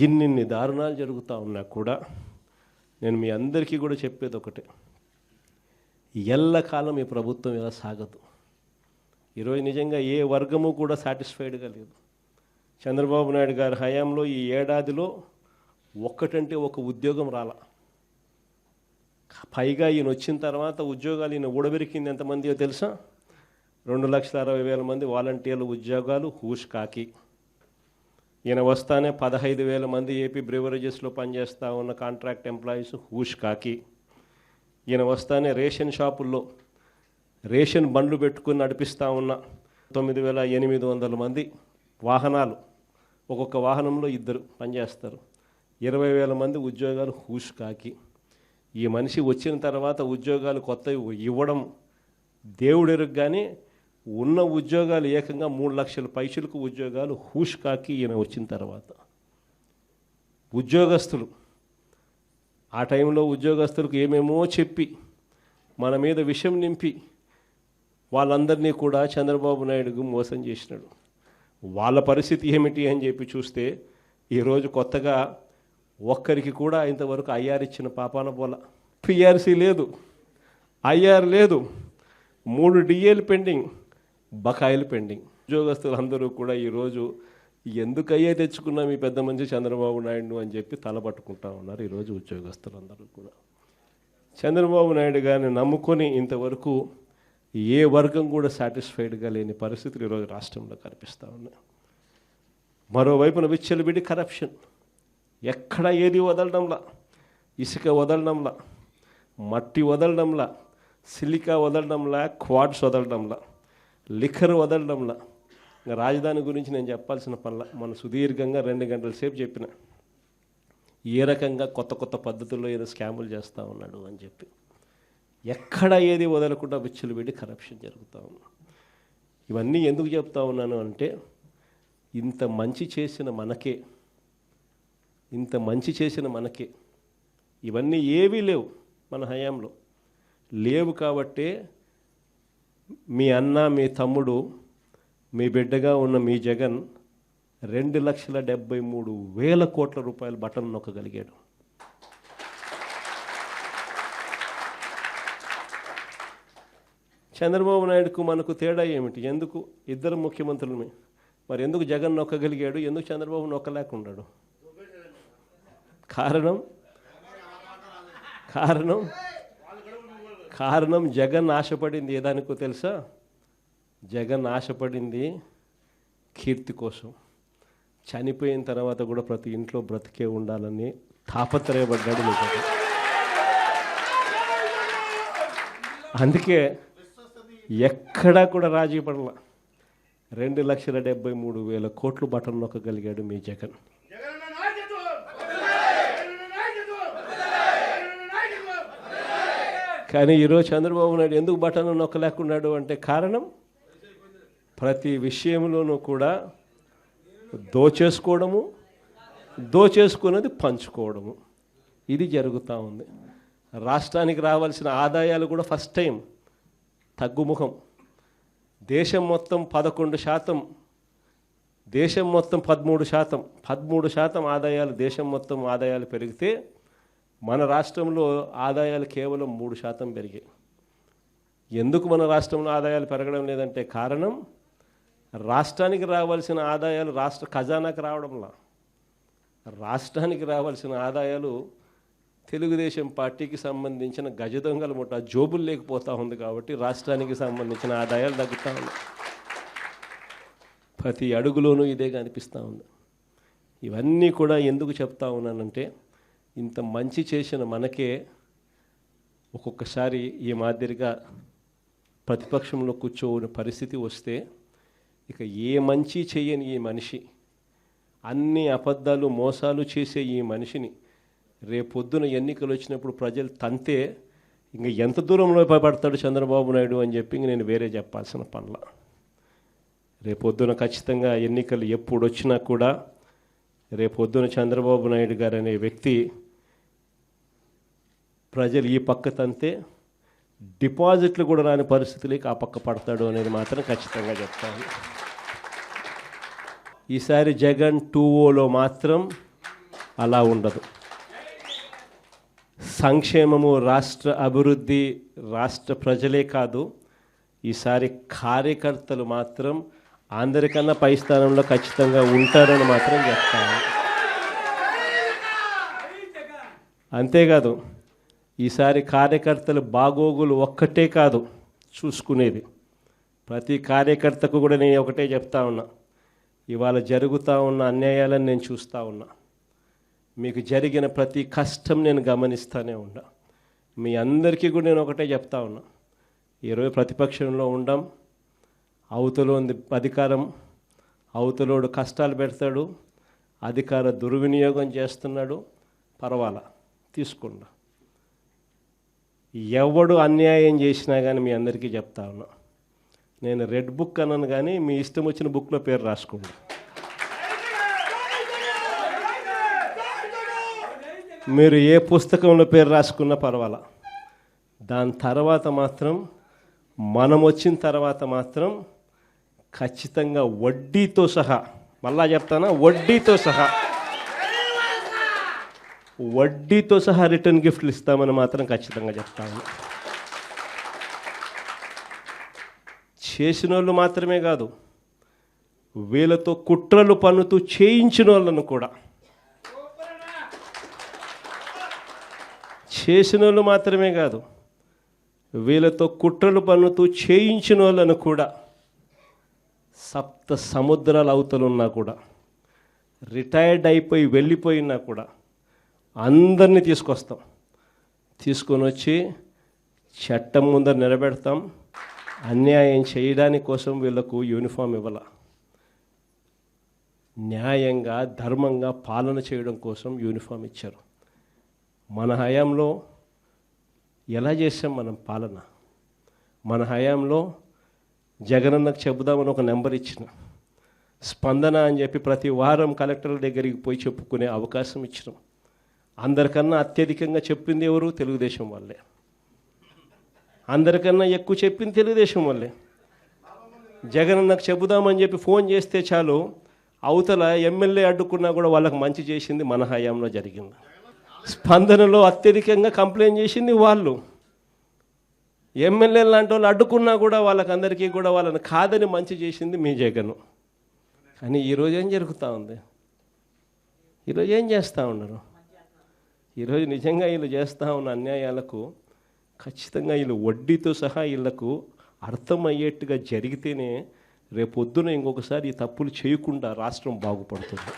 ఇన్నిన్ని దారుణాలు జరుగుతూ ఉన్నా కూడా నేను మీ అందరికీ కూడా చెప్పేది ఒకటే. ఎల్లకాలం ఈ ప్రభుత్వం ఇలా సాగదు. ఈరోజు నిజంగా ఏ వర్గము కూడా సాటిస్ఫైడ్గా లేదు. చంద్రబాబు నాయుడు గారి హయాంలో ఈ ఏడాదిలో ఒక్కటంటే ఒక ఉద్యోగం రాల. పైగా ఈయన వచ్చిన తర్వాత ఉద్యోగాలు ఈయన ఊడబెరికింది ఎంతమందియో తెలుసా? రెండు లక్షల అరవై వేల మంది వాలంటీర్ల ఉద్యోగాలు హూష్ కాకి. ఈయన వస్తానే పదహైదు వేల మంది ఏపీ బ్రివరేజెస్లో పనిచేస్తూ ఉన్న కాంట్రాక్ట్ ఎంప్లాయీస్ హూష్ కాకి. ఈయన వస్తానే రేషన్ షాపుల్లో రేషన్ బండ్లు పెట్టుకుని నడిపిస్తూ ఉన్న తొమ్మిది వేల ఎనిమిది వందల మంది వాహనాలు. ఒక్కొక్క వాహనంలో ఇద్దరు పనిచేస్తారు. ఇరవై వేల మంది ఉద్యోగాలు హూష్ కాకి. ఈ మనిషి వచ్చిన తర్వాత ఉద్యోగాలు కొత్తవి ఇవ్వడం దేవుడెరుగు కానీ ఉన్న ఉద్యోగాలు ఏకంగా మూడు లక్షల పైసలకు ఉద్యోగాలు హూష్కాకి ఈయన వచ్చిన తర్వాత. ఉద్యోగస్తులు. ఆ టైంలో ఉద్యోగస్తులకు ఏమేమో చెప్పి మన మీద విషం నింపి వాళ్ళందరినీ కూడా చంద్రబాబు నాయుడుకు మోసం చేసినాడు. వాళ్ళ పరిస్థితి ఏమిటి అని చెప్పి చూస్తే ఈరోజు కొత్తగా ఒక్కరికి కూడా ఇంతవరకు ఐఆర్ ఇచ్చిన పాపాన పోల. పిఆర్సీ లేదు. ఐఆర్ లేదు. మూడు డిఏలు పెండింగ్. బకాయిలు పెండింగ్. ఉద్యోగస్తులు అందరూ కూడా ఈరోజు ఎందుకయ్యే తెచ్చుకున్నాం ఈ పెద్ద మంచి చంద్రబాబు నాయుడు అని చెప్పి తలపట్టుకుంటా ఉన్నారు ఈరోజు ఉద్యోగస్తులందరూ కూడా. చంద్రబాబు నాయుడు గారిని నమ్ముకొని ఇంతవరకు ఏ వర్గం కూడా సాటిస్ఫైడ్గా లేని పరిస్థితులు ఈరోజు రాష్ట్రంలో కనిపిస్తూ ఉన్నాయి. మరోవైపున విచ్చలబిడి కరప్షన్. ఎక్కడ ఏది వదలడంలా? ఇసుక వదలడంలా? మట్టి వదలడంలా? సిలికా వదలడంలా? క్వాడ్స్ వదలడంలా? లిఖర్ వదలడంలా. ఇంకా రాజధాని గురించి నేను చెప్పాల్సిన పనుల మన సుదీర్ఘంగా రెండు గంటల సేపు చెప్పిన. ఏ రకంగా కొత్త కొత్త పద్ధతుల్లో ఏదో స్కాములు చేస్తూ ఉన్నాడు అని చెప్పి. ఎక్కడ ఏది వదలకుండా విచ్చులు పెట్టి కరప్షన్ జరుగుతూ ఉంది. ఇవన్నీ ఎందుకు చెప్తా ఉన్నాను అంటే ఇంత మంచి చేసిన మనకే ఇంత మంచి చేసిన మనకే ఇవన్నీ ఏవీ లేవు మన హయాంలో. లేవు కాబట్టే మీ అన్న మీ తమ్ముడు మీ బిడ్డగా ఉన్న మీ జగన్ రెండు లక్షల డెబ్బై మూడు వేల కోట్ల రూపాయల బటన్ నొక్కగలిగాడు. చంద్రబాబు నాయుడుకు మనకు తేడా ఏమిటి? ఎందుకు? ఇద్దరు ముఖ్యమంత్రులమే మరి ఎందుకు జగన్ నొక్కగలిగాడు? ఎందుకు చంద్రబాబు నొక్కలేకున్నాడు కారణం? కారణం? కారణం జగన్ ఆశపడింది. ఏదానికో తెలుసా? జగన్ ఆశపడింది కీర్తి కోసం. చనిపోయిన తర్వాత కూడా ప్రతి ఇంట్లో బ్రతికే ఉండాలని తాపత్రయపడ్డాడు మీ అందుకే ఎక్కడా కూడా రాజీ పడల. రెండు లక్షల డెబ్బై మూడు వేల కోట్లు బటన్ నొక్కగలిగాడు మీ జగన్. కానీ ఈరోజు చంద్రబాబు నాయుడు ఎందుకు బటన్ నొక్కలేకున్నాడు అంటే కారణం ప్రతి విషయంలోనూ కూడా దోచేసుకోవడము దోచేసుకున్నది పంచుకోవడము. ఇది జరుగుతూ ఉంది. రాష్ట్రానికి రావాల్సిన ఆదాయాలు కూడా ఫస్ట్ టైం తగ్గుముఖం. దేశం మొత్తం పదకొండు శాతం దేశం మొత్తం పదమూడు శాతం పదమూడు శాతం ఆదాయాలు దేశం మొత్తం ఆదాయాలు పెరిగితే మన రాష్ట్రంలో ఆదాయాలు కేవలం మూడు శాతం పెరిగాయి. ఎందుకు మన రాష్ట్రంలో ఆదాయాలు పెరగడం లేదంటే కారణం రాష్ట్రానికి రావాల్సిన ఆదాయాలు రాష్ట్ర ఖజానాకు రావడంలా. రాష్ట్రానికి రావాల్సిన ఆదాయాలు తెలుగుదేశం పార్టీకి సంబంధించిన గజ దొంగల ముఠ జోబులు లేకపోతూ ఉంది కాబట్టి రాష్ట్రానికి సంబంధించిన ఆదాయాలు తగ్గుతూ ఉంది. ప్రతి అడుగులోనూ ఇదే కనిపిస్తూ ఉంది. ఇవన్నీ కూడా ఎందుకు చెప్తా ఉన్నానంటే ఇంత మంచి చేసిన మనకే ఒక్కొక్కసారి ఈ మాదిరిగా ప్రతిపక్షంలో కూర్చోని పరిస్థితి వస్తే ఇక ఏ మంచి చేయని ఈ మనిషి అన్ని అబద్ధాలు మోసాలు చేసే ఈ మనిషిని రేపొద్దున ఎన్నికలు వచ్చినప్పుడు ప్రజలు తంతే ఇంక ఎంత దూరంలో పడతాడు చంద్రబాబు నాయుడు అని చెప్పి నేను వేరే చెప్పాల్సిన పనుల. రేపొద్దున ఖచ్చితంగా ఎన్నికలు ఎప్పుడు వచ్చినా కూడా రేపొద్దున చంద్రబాబు నాయుడు గారు అనే వ్యక్తి ప్రజలు ఈ పక్క తంతే డిపాజిట్లు కూడా రాని పరిస్థితులకి ఆ పక్క పడతాడు అనేది మాత్రం ఖచ్చితంగా చెప్తాను. ఈసారి జగన్ టూ ఓలో మాత్రం అలా ఉండదు. సంక్షేమము రాష్ట్ర అభివృద్ధి రాష్ట్ర ప్రజలే కాదు ఈసారి కార్యకర్తలు మాత్రం అందరికన్నా పై స్థానంలో ఖచ్చితంగా ఉంటారని మాత్రం చెప్తాను. అంతేకాదు ఈసారి కార్యకర్తలు బాగోగులు ఒక్కటే కాదు చూసుకునేది. ప్రతి కార్యకర్తకు కూడా నేను ఒకటే చెప్తా ఉన్నా. ఇవాళ జరుగుతూ ఉన్న అన్యాయాలను నేను చూస్తూ ఉన్నా. మీకు జరిగిన ప్రతి కష్టం నేను గమనిస్తూనే ఉన్నా. మీ అందరికీ కూడా నేను ఒకటే చెప్తా ఉన్నా. ఈరోజు ప్రతిపక్షంలో ఉండం అవతల ఉంది అధికారం అవతలోడు కష్టాలు పెడతాడు అధికార దుర్వినియోగం చేస్తున్నాడు. పర్వాలా తీసుకుండా ఎవడు అన్యాయం చేసినా కానీ మీ అందరికీ చెప్తా ఉన్నా. నేను రెడ్ బుక్ అన్నాను కానీ మీ ఇష్టం వచ్చిన బుక్లో పేరు రాసుకోండి మీరు ఏ పుస్తకంలో పేరు రాసుకున్నా పర్వాలా. దాని తర్వాత మాత్రం మనం వచ్చిన తర్వాత మాత్రం ఖచ్చితంగా వడ్డీతో సహా మళ్ళా చెప్తానా? వడ్డీతో సహా. వడ్డీతో సహా రిటర్న్ గిఫ్ట్లు ఇస్తామని మాత్రం ఖచ్చితంగా చెప్తాను చేసిన వాళ్ళు మాత్రమే కాదు వీళ్ళతో కుట్రలు పన్నుతూ చేయించిన వాళ్ళను కూడా. చేసిన వాళ్ళు మాత్రమే కాదు వీళ్ళతో కుట్రలు పన్నుతూ చేయించిన వాళ్ళను కూడా సప్త సముద్రాల అవతలున్నా కూడా రిటైర్డ్ అయిపోయి వెళ్ళిపోయినా కూడా అందరినీ తీసుకొస్తాం. తీసుకొని వచ్చి చట్టం ముందర నిలబెడతాం. అన్యాయం చేయడానికి కోసం వీళ్ళకు యూనిఫామ్ ఇవ్వాల. న్యాయంగా ధర్మంగా పాలన చేయడం కోసం యూనిఫామ్ ఇచ్చారు. మన హయాంలో ఎలా చేసాం మనం పాలన? మన హయాంలో జగనన్నకు చెబుదామని ఒక నెంబర్ ఇచ్చిన. స్పందన అని చెప్పి ప్రతి వారం కలెక్టర్ల దగ్గరికి పోయి చెప్పుకునే అవకాశం ఇచ్చినాం. అందరికన్నా అత్యధికంగా చెప్పింది ఎవరు? తెలుగుదేశం వాళ్ళే. అందరికన్నా ఎక్కువ చెప్పింది తెలుగుదేశం వాళ్ళే. జగనన్నకు చెబుదామని చెప్పి ఫోన్ చేస్తే చాలు అవతల ఎమ్మెల్యే అడ్డుకున్నా కూడా వాళ్ళకి మంచి చేసింది మన హయాంలో జరిగింది. స్పందనలో అత్యధికంగా కంప్లైంట్ చేసింది వాళ్ళు. ఎమ్మెల్యే లాంటి వాళ్ళు అడ్డుకున్నా కూడా వాళ్ళకందరికీ కూడా వాళ్ళని కాదని మంచి చేసింది మీ జగన్. కానీ ఈరోజు ఏం జరుగుతూ ఉంది? ఈరోజు ఏం చేస్తూ ఉన్నారు? ఈరోజు నిజంగా వీళ్ళు చేస్తూ ఉన్న అన్యాయాలకు ఖచ్చితంగా వీళ్ళు వడ్డీతో సహా వీళ్ళకు అర్థమయ్యేట్టుగా జరిగితేనే రేపొద్దున ఇంకొకసారి ఈ తప్పులు చేయకుండా రాష్ట్రం బాగుపడుతుంది.